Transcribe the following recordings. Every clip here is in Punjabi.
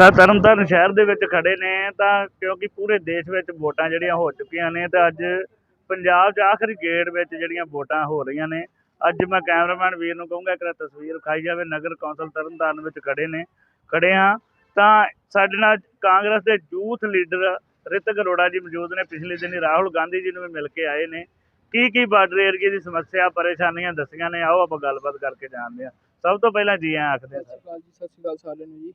ਤਾਂ ਤਰਨਤਾਰਨ ਸ਼ਹਿਰ ਦੇ ਵਿੱਚ ਖੜੇ ਨੇ, ਤਾਂ ਕਿਉਂਕਿ ਪੂਰੇ ਦੇਸ਼ ਵਿੱਚ ਵੋਟਾਂ ਜਿਹੜੀਆਂ ਹੋ ਚੁੱਕੀਆਂ ਨੇ, ਤੇ ਅੱਜ ਪੰਜਾਬ 'ਚ ਆਖਰੀ ਗੇੜ ਵਿੱਚ ਜਿਹੜੀਆਂ ਵੋਟਾਂ ਹੋ ਰਹੀਆਂ ਨੇ। ਅੱਜ ਮੈਂ ਕੈਮਰਾਮੈਨ ਵੀਰ ਨੂੰ ਕਹੂੰਗਾ, ਇੱਕ ਤਸਵੀਰ ਵਿਖਾਈ ਜਾਵੇ, ਨਗਰ ਕੌਂਸਲ ਤਰਨਤਾਰਨ ਵਿੱਚ ਖੜੇ ਨੇ, ਖੜੇ ਹਾਂ। ਤਾਂ ਸਾਡੇ ਨਾਲ ਕਾਂਗਰਸ ਦੇ ਯੂਥ ਲੀਡਰ ਰਿਤਕ ਅਰੋੜਾ ਜੀ ਮੌਜੂਦ ਨੇ, ਪਿਛਲੇ ਦਿਨੀ ਰਾਹੁਲ ਗਾਂਧੀ ਜੀ ਨੂੰ ਵੀ ਮਿਲ ਕੇ ਆਏ ਨੇ। ਕੀ ਕੀ ਬਾਰਡਰ ਏਰੀਏ ਦੀ ਸਮੱਸਿਆ, ਪਰੇਸ਼ਾਨੀਆਂ ਦੱਸੀਆਂ ਨੇ, ਆਓ ਆਪਾਂ ਗੱਲਬਾਤ ਕਰਕੇ ਜਾਣਦੇ ਹਾਂ। ਸਭ ਤੋਂ ਪਹਿਲਾਂ ਜੀ ਆਇਆਂ ਆਖਦੇ ਹਾਂ ਸਤਿ ਸ਼੍ਰੀ ਅਕਾਲ ਜੀ, ਸਤਿ ਸ਼੍ਰੀ ਅਕਾਲ ਸਾਰਿਆਂ ਨੂੰ ਜੀ।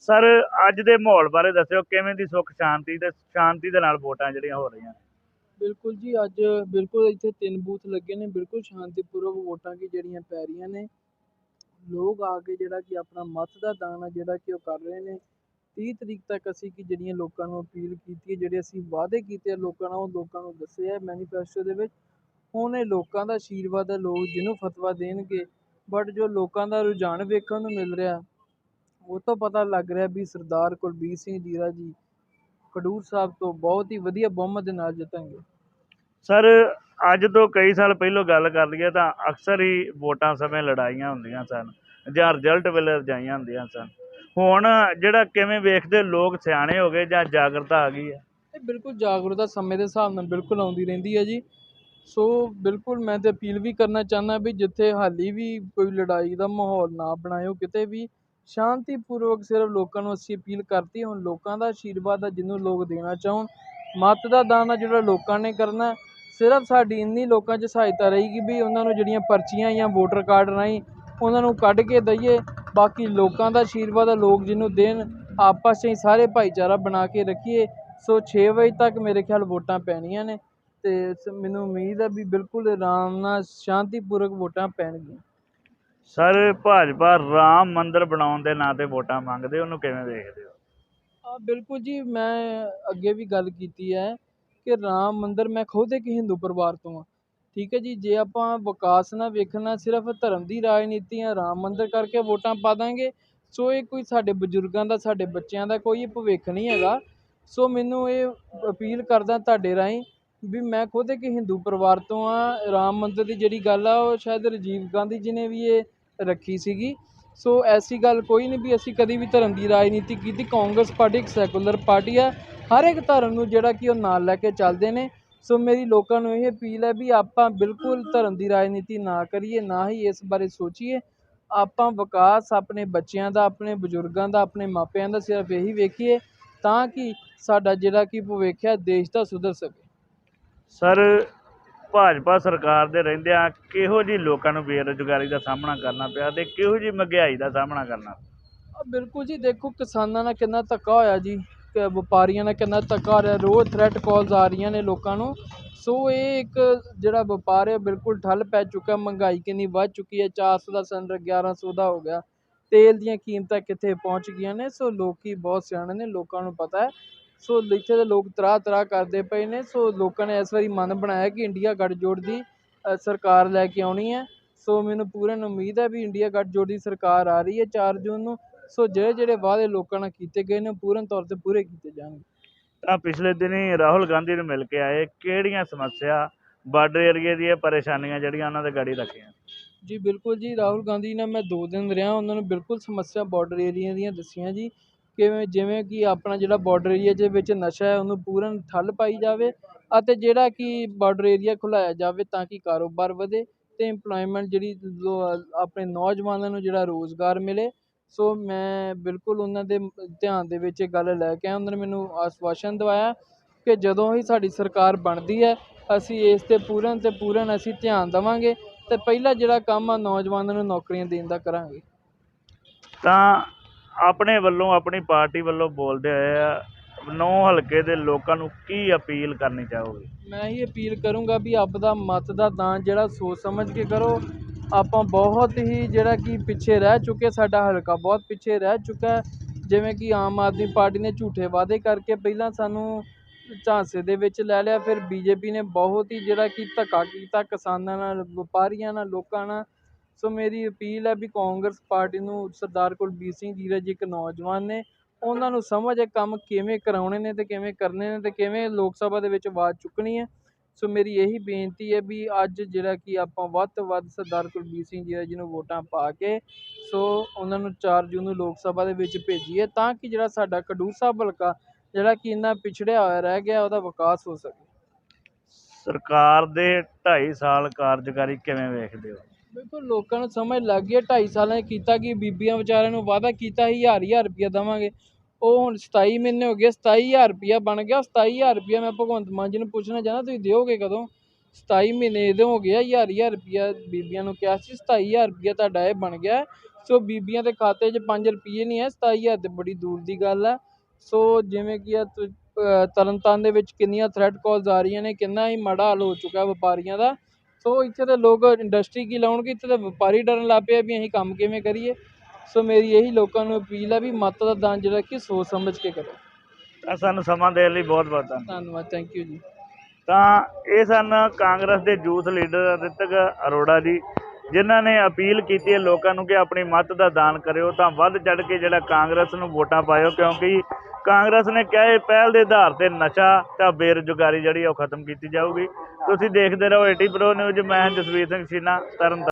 ਸਰ, ਅੱਜ ਦੇ ਮਾਹੌਲ ਬਾਰੇ ਦੱਸਿਓ, ਕਿਵੇਂ ਦੀ ਸੁੱਖ ਸ਼ਾਂਤੀ ਤੇ ਸ਼ਾਂਤੀ ਦੇ ਨਾਲ ਵੋਟਾਂ ਜਿਹੜੀਆਂ ਹੋ ਰਹੀਆਂ ਬਿਲਕੁਲ ਜੀ, ਅੱਜ ਬਿਲਕੁਲ ਇੱਥੇ ਤਿੰਨ ਬੂਥ ਲੱਗੇ ਨੇ, ਬਿਲਕੁਲ ਸ਼ਾਂਤੀਪੂਰਵਕ ਵੋਟਾਂ ਕੀ ਜਿਹੜੀਆਂ ਪੈ ਰਹੀਆਂ ਨੇ। ਲੋਕ ਆ ਕੇ ਜਿਹੜਾ ਕਿ ਆਪਣਾ ਮਤ ਦਾ ਦਾਨ ਆ, ਜਿਹੜਾ ਕਿ ਉਹ ਕਰ ਰਹੇ ਨੇ। 30 ਤਰੀਕ ਤੱਕ ਅਸੀਂ ਕਿ ਜਿਹੜੀਆਂ ਲੋਕਾਂ ਨੂੰ ਅਪੀਲ ਕੀਤੀ ਹੈ, ਜਿਹੜੇ ਅਸੀਂ ਵਾਅਦੇ ਕੀਤੇ ਆ ਲੋਕਾਂ ਨਾਲ, ਉਹ ਲੋਕਾਂ ਨੂੰ ਦੱਸਿਆ ਮੈਨੀਫੈਸਟੋ ਦੇ ਵਿੱਚ। ਹੁਣ ਇਹ ਲੋਕਾਂ ਦਾ ਆਸ਼ੀਰਵਾਦ ਹੈ, ਲੋਕ ਜਿਹਨੂੰ ਫਤਵਾ ਦੇਣਗੇ ਬਟ ਜੋ ਲੋਕਾਂ ਦਾ ਰੁਝਾਨ ਵੇਖਣ ਨੂੰ ਮਿਲ ਰਿਹਾ ਉਹ ਤੋਂ ਪਤਾ ਲੱਗ ਰਿਹਾ ਵੀ ਸਰਦਾਰ ਕੁਲਬੀਰ ਸਿੰਘ ਜੀਰਾ ਜੀ ਖਡੂਰ ਸਾਹਿਬ ਤੋਂ ਬਹੁਤ ਹੀ ਵਧੀਆ ਬਹੁਮਤ ਦੇ ਨਾਲ ਜਿੱਤਣਗੇ। ਸਰ ਅੱਜ ਤੋਂ ਕਈ ਸਾਲ ਪਹਿਲਾਂ ਗੱਲ ਕਰ ਲਈਏ ਤਾਂ ਅਕਸਰ ਹੀ ਵੋਟਾਂ ਸਮੇਂ ਲੜਾਈਆਂ ਹੁੰਦੀਆਂ ਸਨ ਜਾਂ ਰਿਜ਼ਲਟ ਵੇਲੇ ਰਜਾਈਆਂ ਹੁੰਦੀਆਂ ਸਨ। ਹੁਣ ਜਿਹੜਾ ਕਿਵੇਂ ਵੇਖਦੇ ਲੋਕ ਸਿਆਣੇ ਹੋ ਗਏ ਜਾਂ ਜਾਗਰਤਾ ਆ ਗਈ ਹੈ? ਇਹ ਬਿਲਕੁਲ ਜਾਗਰੂਕਤਾ ਸਮੇਂ ਦੇ ਹਿਸਾਬ ਨਾਲ ਬਿਲਕੁਲ ਆਉਂਦੀ ਰਹਿੰਦੀ ਹੈ ਜੀ। ਸੋ ਬਿਲਕੁਲ ਮੈਂ ਤੇ ਅਪੀਲ ਵੀ ਕਰਨਾ ਚਾਹੁੰਦਾ ਵੀ ਜਿੱਥੇ ਹਾਲੀ ਵੀ ਕੋਈ ਲੜਾਈ ਦਾ ਮਾਹੌਲ ਨਾ ਬਣਾਇਓ ਕਿਤੇ ਵੀ ਸ਼ਾਂਤੀਪੂਰਵਕ ਸਿਰਫ ਲੋਕਾਂ ਨੂੰ ਅਸੀਂ ਅਪੀਲ ਕਰਤੀ, ਹੁਣ ਲੋਕਾਂ ਦਾ ਆਸ਼ੀਰਵਾਦ ਆ, ਜਿਹਨੂੰ ਲੋਕ ਦੇਣਾ ਚਾਹੁਣ। ਮੱਤ ਦਾ ਦਾਨ ਆ, ਜਿਹੜਾ ਲੋਕਾਂ ਨੇ ਕਰਨਾ। ਸਿਰਫ ਸਾਡੀ ਇੰਨੀ ਲੋਕਾਂ 'ਚ ਸਹਾਇਤਾ ਰਹੇਗੀ ਵੀ ਉਹਨਾਂ ਨੂੰ ਜਿਹੜੀਆਂ ਪਰਚੀਆਂ ਜਾਂ ਵੋਟਰ ਕਾਰਡ ਰਾਹੀਂ ਉਹਨਾਂ ਨੂੰ ਕੱਢ ਕੇ ਦਈਏ। ਬਾਕੀ ਲੋਕਾਂ ਦਾ ਆਸ਼ੀਰਵਾਦ ਆ, ਲੋਕ ਜਿਹਨੂੰ ਦੇਣ, ਆਪਸ 'ਚ ਹੀ ਸਾਰੇ ਭਾਈਚਾਰਾ ਬਣਾ ਕੇ ਰੱਖੀਏ। ਸੋ 6 ਵਜੇ ਤੱਕ ਮੇਰੇ ਖਿਆਲ ਵੋਟਾਂ ਪੈਣੀਆਂ ਨੇ ਅਤੇ ਮੈਨੂੰ ਉਮੀਦ ਹੈ ਵੀ ਬਿਲਕੁਲ ਆਰਾਮ ਨਾਲ ਸ਼ਾਂਤੀਪੂਰਵਕ ਵੋਟਾਂ ਪੈਣਗੀਆਂ। ਸਰ, ਭਾਜਪਾ ਰਾਮ ਮੰਦਿਰ ਬਣਾਉਣ ਦੇ ਨਾਂ ਤੇ ਵੋਟਾਂ ਮੰਗਦੇ, ਉਹਨੂੰ ਕਿਵੇਂ ਦੇਖਦੇ ਹੋ? ਆ, ਬਿਲਕੁਲ ਜੀ, ਮੈਂ ਅੱਗੇ ਵੀ ਗੱਲ ਕੀਤੀ ਹੈ ਕਿ ਰਾਮ ਮੰਦਿਰ ਮੈਂ ਖੁਦ ਇੱਕ ਹਿੰਦੂ ਪਰਿਵਾਰ ਤੋਂ ਹਾਂ। ਠੀਕ ਹੈ ਜੀ, ਜੇ ਆਪਾਂ ਵਿਕਾਸ ਨਾ ਵੇਖਣਾ, ਸਿਰਫ ਧਰਮ ਦੀ ਰਾਜਨੀਤੀ ਆ ਰਾਮ ਮੰਦਿਰ ਕਰਕੇ ਵੋਟਾਂ ਪਾ ਦਾਂਗੇ, ਸੋ ਇਹ ਕੋਈ ਸਾਡੇ ਬਜ਼ੁਰਗਾਂ ਦਾ, ਸਾਡੇ ਬੱਚਿਆਂ ਦਾ ਕੋਈ ਭਵਿੱਖ ਨਹੀਂ ਹੈਗਾ। ਸੋ ਮੈਨੂੰ ਇਹ ਅਪੀਲ ਕਰਦਾ ਤੁਹਾਡੇ ਰਾਹੀਂ ਵੀ ਮੈਂ ਖੁਦ ਇੱਕ ਹਿੰਦੂ ਪਰਿਵਾਰ ਤੋਂ ਹਾਂ, ਰਾਮ ਮੰਦਰ ਦੀ ਜਿਹੜੀ ਗੱਲ ਆ, ਉਹ ਸ਼ਾਇਦ ਰਾਜੀਵ ਗਾਂਧੀ ਜੀ ਨੇ ਵੀ ਇਹ ਰੱਖੀ ਸੀਗੀ। ਸੋ ਐਸੀ ਗੱਲ ਕੋਈ ਨਹੀਂ ਵੀ ਅਸੀਂ ਕਦੀ ਵੀ ਧਰਮ ਦੀ ਰਾਜਨੀਤੀ ਕੀਤੀ। ਕਾਂਗਰਸ ਪਾਰਟੀ ਇੱਕ ਸੈਕੂਲਰ ਪਾਰਟੀ ਆ। ਹਰ ਇੱਕ ਧਰਮ ਨੂੰ ਜਿਹੜਾ ਕਿ ਉਹ ਨਾਲ ਲੈ ਕੇ ਚੱਲਦੇ ਨੇ। ਸੋ ਮੇਰੀ ਲੋਕਾਂ ਨੂੰ ਇਹ ਅਪੀਲ ਹੈ ਵੀ ਆਪਾਂ ਬਿਲਕੁਲ ਧਰਮ ਦੀ ਰਾਜਨੀਤੀ ਨਾ ਕਰੀਏ, ਨਾ ਹੀ ਇਸ ਬਾਰੇ ਸੋਚੀਏ। ਆਪਾਂ ਵਿਕਾਸ ਆਪਣੇ ਬੱਚਿਆਂ ਦਾ, ਆਪਣੇ ਬਜ਼ੁਰਗਾਂ ਦਾ, ਆਪਣੇ ਮਾਪਿਆਂ ਦਾ ਸਿਰਫ ਇਹੀ ਵੇਖੀਏ ਤਾਂ ਕਿ ਸਾਡਾ ਜਿਹੜਾ ਕਿ ਭਵਿੱਖ ਹੈ, ਦੇਸ਼ ਦਾ ਸੁਧਰ ਸਕੇ। ਸਰ, ਭਾਜਪਾ ਸਰਕਾਰ ਦੇ ਰਹਿੰਦਿਆਂ ਕਿਹੋ ਜਿਹੀ ਲੋਕਾਂ ਨੂੰ ਬੇਰੁਜ਼ਗਾਰੀ ਦਾ ਸਾਹਮਣਾ ਕਰਨਾ ਪਿਆ ਤੇ ਕਿਹੋ ਜਿਹੀ ਮਹਿੰਗਾਈ ਦਾ ਸਾਹਮਣਾ ਕਰਨਾ ਬਿਲਕੁਲ ਜੀ, ਦੇਖੋ ਕਿਸਾਨਾਂ ਨਾਲ ਕਿੰਨਾ ਧੱਕਾ ਹੋਇਆ ਜੀ ਵਪਾਰੀਆਂ ਨਾਲ ਕਿੰਨਾ ਧੱਕਾ ਹੋ ਰਿਹਾ, ਰੋਜ਼ ਥ੍ਰੈਟ ਕਾਲਸ ਆ ਰਹੀਆਂ ਨੇ ਲੋਕਾਂ ਨੂੰ। ਸੋ ਇਹ ਇੱਕ ਜਿਹੜਾ ਵਪਾਰ ਹੈ, ਬਿਲਕੁਲ ਠੱਲ ਪੈ ਚੁੱਕਾ, ਮਹਿੰਗਾਈ ਕਿੰਨੀ ਵੱਧ ਚੁੱਕੀ ਹੈ 400 ਦਾ ਸਿਲੰਡਰ 1100 ਦਾ ਹੋ ਗਿਆ। ਤੇਲ ਦੀਆਂ ਕੀਮਤਾਂ ਕਿੱਥੇ ਪਹੁੰਚ ਗਈਆਂ ਨੇ, ਸੋ ਲੋਕੀ ਬਹੁਤ ਸਿਆਣੇ ਨੇ, ਲੋਕਾਂ ਨੂੰ ਪਤਾ ਹੈ ਸੋ ਇੱਥੇ ਦੇ ਲੋਕ ਤਰਾਹ ਤਰਾਹ ਕਰਦੇ ਪਏ ਨੇ। ਸੋ ਲੋਕਾਂ ਨੇ ਇਸ ਵਾਰੀ ਮਨ ਬਣਾਇਆ ਕਿ ਇੰਡੀਆ ਗੱਠਜੋੜ ਦੀ ਸਰਕਾਰ ਲੈ ਕੇ ਆਉਣੀ ਹੈ। ਸੋ ਮੈਨੂੰ ਪੂਰਨ ਉਮੀਦ ਹੈ ਵੀ ਇੰਡੀਆ ਗੱਠਜੋੜ ਦੀ ਸਰਕਾਰ ਆ ਰਹੀ ਹੈ 4 ਜੂਨ ਨੂੰ। ਸੋ ਜਿਹੜੇ ਜਿਹੜੇ ਵਾਅਦੇ ਲੋਕਾਂ ਨਾਲ ਕੀਤੇ ਗਏ ਨੇ ਪੂਰਨ ਤੌਰ ਤੇ ਪੂਰੇ ਕੀਤੇ ਜਾਣਗੇ। ਤਾਂ ਪਿਛਲੇ ਦਿਨੀ ਰਾਹੁਲ ਗਾਂਧੀ ਨੂੰ ਮਿਲ ਕੇ ਆਏ ਕਿਹੜੀਆਂ ਸਮੱਸਿਆ ਬਾਰਡਰ ਏਰੀਏ ਦੀਆਂ ਪਰੇਸ਼ਾਨੀਆਂ ਜਿਹੜੀਆਂ ਉਹਨਾਂ ਦੇ ਗਾੜੀ ਰੱਖੀਆਂ? ਜੀ ਬਿਲਕੁਲ ਜੀ ਰਾਹੁਲ ਗਾਂਧੀ ਨਾਲ ਮੈਂ ਦੋ ਦਿਨ ਰਿਹਾ। ਉਹਨਾਂ ਨੂੰ ਬਿਲਕੁਲ ਸਮੱਸਿਆ ਬਾਰਡਰ ਏਰੀਆ ਦੀਆਂ ਦੱਸੀਆਂ ਜੀ। ਕਿਵੇਂ, ਜਿਵੇਂ ਕਿ ਆਪਣਾ ਜਿਹੜਾ ਬਾਰਡਰ ਏਰੀਆ ਦੇ ਵਿੱਚ ਨਸ਼ਾ ਹੈ, ਉਹਨੂੰ ਪੂਰਨ ਠੱਲ ਪਾਈ ਜਾਵੇ ਅਤੇ ਜਿਹੜਾ ਕਿ ਬਾਰਡਰ ਏਰੀਆ ਖੁਲਾਇਆ ਜਾਵੇ ਤਾਂ ਕਿ ਕਾਰੋਬਾਰ ਵਧੇ ਅਤੇ ਇੰਪਲੋਇਮੈਂਟ ਜਿਹੜੀ ਆਪਣੇ ਨੌਜਵਾਨਾਂ ਨੂੰ ਜਿਹੜਾ ਰੁਜ਼ਗਾਰ ਮਿਲੇ। ਸੋ ਮੈਂ ਬਿਲਕੁਲ ਉਹਨਾਂ ਦੇ ਧਿਆਨ ਦੇ ਵਿੱਚ ਇਹ ਗੱਲ ਲੈ ਕੇ ਆਇਆ। ਉਹਨਾਂ ਨੇ ਮੈਨੂੰ ਆਸ਼ਵਾਸਨ ਦਵਾਇਆ ਕਿ ਜਦੋਂ ਹੀ ਸਾਡੀ ਸਰਕਾਰ ਬਣਦੀ ਹੈ, ਅਸੀਂ ਇਸ ਤੇ ਪੂਰਨ ਤੇ ਪੂਰਨ ਅਸੀਂ ਧਿਆਨ ਦੇਵਾਂਗੇ ਅਤੇ ਪਹਿਲਾ ਜਿਹੜਾ ਕੰਮ ਆ, ਨੌਜਵਾਨਾਂ ਨੂੰ ਨੌਕਰੀਆਂ ਦੇਣ ਦਾ ਕਰਾਂਗੇ। ਤਾਂ ਆਪਣੇ ਵੱਲੋਂ, ਆਪਣੀ ਪਾਰਟੀ ਵੱਲੋਂ ਬੋਲਦੇ ਹੋਏ ਆ, ਨੌ ਹਲਕੇ ਦੇ ਲੋਕਾਂ ਨੂੰ ਕੀ ਅਪੀਲ ਕਰਨੀ ਚਾਹੋਗੇ? ਮੈਂ ਹੀ ਅਪੀਲ ਕਰੂੰਗਾ ਵੀ ਆਪਦਾ ਮਤ ਦਾ ਦਾਨ ਜਿਹੜਾ ਸੋਚ ਸਮਝ ਕੇ ਕਰੋ। ਆਪਾਂ ਬਹੁਤ ਹੀ ਜਿਹੜਾ ਕਿ ਪਿੱਛੇ ਰਹਿ ਚੁੱਕੇ, ਸਾਡਾ ਹਲਕਾ ਬਹੁਤ ਪਿੱਛੇ ਰਹਿ ਚੁੱਕਾ ਜਿਵੇਂ ਕਿ ਆਮ ਆਦਮੀ ਪਾਰਟੀ ਨੇ ਝੂਠੇ ਵਾਅਦੇ ਕਰਕੇ ਪਹਿਲਾਂ ਸਾਨੂੰ ਝਾਂਸੇ ਦੇ ਵਿੱਚ ਲੈ ਲਿਆ, ਫਿਰ ਬੀਜੇਪੀ ਨੇ ਬਹੁਤ ਹੀ ਜਿਹੜਾ ਕਿ ਧੱਕਾ ਕੀਤਾ ਕਿਸਾਨਾਂ ਨਾਲ, ਵਪਾਰੀਆਂ ਨਾਲ, ਲੋਕਾਂ ਨਾਲ। ਸੋ ਮੇਰੀ ਅਪੀਲ ਹੈ ਵੀ ਕਾਂਗਰਸ ਪਾਰਟੀ ਨੂੰ ਸਰਦਾਰ ਕੁਲਬੀਰ ਸਿੰਘ ਜੀਰਾ ਜੀ ਇੱਕ ਨੌਜਵਾਨ ਨੇ, ਉਹਨਾਂ ਨੂੰ ਸਮਝ ਹੈ ਕੰਮ ਕਿਵੇਂ ਕਰਾਉਣੇ ਨੇ ਅਤੇ ਕਿਵੇਂ ਕਰਨੇ ਨੇ ਅਤੇ ਕਿਵੇਂ ਲੋਕ ਸਭਾ ਦੇ ਵਿੱਚ ਆਵਾਜ਼ ਚੁੱਕਣੀ ਹੈ। ਸੋ ਮੇਰੀ ਇਹੀ ਬੇਨਤੀ ਹੈ ਵੀ ਅੱਜ ਜਿਹੜਾ ਕਿ ਆਪਾਂ ਵੱਧ ਤੋਂ ਵੱਧ ਸਰਦਾਰ ਕੁਲਬੀਰ ਸਿੰਘ ਜੀ ਜੀ ਨੂੰ ਵੋਟਾਂ ਪਾ ਕੇ, ਸੋ ਉਹਨਾਂ ਨੂੰ 4 ਜੂਨ ਨੂੰ ਲੋਕ ਸਭਾ ਦੇ ਵਿੱਚ ਭੇਜੀਏ ਤਾਂ ਕਿ ਜਿਹੜਾ ਸਾਡਾ ਖਡੂਰ ਸਾਹਿਬ ਹਲਕਾ, ਜਿਹੜਾ ਕਿ ਇੰਨਾ ਪਿਛੜਿਆ ਹੋਇਆ ਰਹਿ ਗਿਆ, ਉਹਦਾ ਵਿਕਾਸ ਹੋ ਸਕੇ। ਸਰਕਾਰ ਦੇ 2.5 ਸਾਲ ਕਾਰਜਕਾਰੀ ਕਿਵੇਂ ਵੇਖਦੇ ਹੋ? ਬਿਲਕੁਲ, ਲੋਕਾਂ ਨੂੰ ਸਮਝ ਲੱਗ ਗਈ ਹੈ। 2.5 ਸਾਲਾਂ 'ਚ ਕੀਤਾ ਕਿ, ਬੀਬੀਆਂ ਵਿਚਾਰਿਆਂ ਨੂੰ ਵਾਅਦਾ ਕੀਤਾ ਸੀ, ਹਜ਼ਾਰ ਹਜ਼ਾਰ ਰੁਪਇਆ ਦੇਵਾਂਗੇ। ਉਹ ਹੁਣ 27 ਮਹੀਨੇ ਹੋ ਗਏ 27000 ਰੁਪਇਆ ਬਣ ਗਿਆ। 27000 ਰੁਪਇਆ ਮੈਂ ਭਗਵੰਤ ਮਾਨ ਜੀ ਨੂੰ ਪੁੱਛਣਾ ਚਾਹੁੰਦਾ, ਤੁਸੀਂ ਦਿਓਗੇ ਕਦੋਂ? 27 ਮਹੀਨੇ ਇਹਦੇ ਹੋ ਗਿਆ ਹਜ਼ਾਰ ਹਜ਼ਾਰ ਰੁਪਇਆ ਬੀਬੀਆਂ ਨੂੰ ਕਿਹਾ ਸੀ 27000 ਰੁਪਇਆ ਤੁਹਾਡਾ ਇਹ ਬਣ ਗਿਆ। ਸੋ ਬੀਬੀਆਂ ਦੇ ਖਾਤੇ 'ਚ 5 ਰੁਪਏ ਨਹੀਂ ਹੈ 27000 ਤੇ ਬੜੀ ਦੂਰ ਦੀ ਗੱਲ ਹੈ। ਸੋ ਜਿਵੇਂ ਕਿ ਆ, ਤੁ- ਤਰਨਤਾਰਨ ਦੇ ਵਿੱਚ ਕਿੰਨੀਆਂ ਥ੍ਰੈਟ ਕਾਲਸ ਆ ਰਹੀਆਂ ਨੇ, ਕਿੰਨਾ ਹੀ ਮਾੜਾ ਹਾਲ ਹੋ ਚੁੱਕਾ ਵਪਾਰੀਆਂ ਦਾ। ਸੋ ਇੱਥੇ ਦੇ ਲੋਕ ਇੰਡਸਟਰੀ ਕੀ ਲਾਉਣਗੇ? ਇੱਥੇ ਤਾਂ ਵਪਾਰੀ ਡਰਨ ਲੱਗ ਪਏ ਆ ਵੀ ਅਸੀਂ ਕੰਮ ਕਿਵੇਂ ਕਰੀਏ। ਸੋ ਮੇਰੀ ਇਹੀ ਲੋਕਾਂ ਨੂੰ ਅਪੀਲ ਹੈ ਵੀ ਮਤ ਦਾ ਦਾਨ ਜਿਹੜਾ ਕਿ ਸੋਚ ਸਮਝ ਕੇ ਕਰੋ। ਤਾਂ ਸਾਨੂੰ ਸਮਾਂ ਦੇਣ ਲਈ ਬਹੁਤ ਬਹੁਤ ਧੰਨਵਾਦ। ਧੰਨਵਾਦ ਥੈਂਕ ਯੂ ਜੀ। ਤਾਂ ਇਹ ਸਨ ਕਾਂਗਰਸ ਦੇ ਯੂਥ ਲੀਡਰ ਰਿਤਕ ਅਰੋੜਾ ਜੀ ਜਿਨ੍ਹਾਂ ਨੇ ਅਪੀਲ ਕੀਤੀ ਹੈ ਲੋਕਾਂ ਨੂੰ ਕਿ ਆਪਣੀ ਮਤ ਦਾ ਦਾਨ ਕਰਿਓ। ਤਾਂ ਵੱਧ ਚੜ ਕੇ ਜਿਹੜਾ ਕਾਂਗਰਸ ਨੂੰ ਵੋਟਾਂ ਪਾਇਓ ਕਿਉਂਕਿ ਕਾਂਗਰਸ ਨੇ ਕਿਹਾ ਇਹ ਪਹਿਲ ਦੇ ਆਧਾਰ ਤੇ ਨਸ਼ਾ ਤਾਂ ਬੇਰੁਜ਼ਗਾਰੀ ਜਿਹੜੀ ਆ ਉਹ ਖਤਮ ਕੀਤੀ ਜਾਊਗੀ। ਤੁਸੀਂ ਦੇਖਦੇ ਰਹੋ ਏਟੀ ਪ੍ਰੋ ਨਿਊਜ਼ ਮੈਂ ਜਸਵੀਰ ਸਿੰਘ ਸੀਨਾ ਤਰਨ।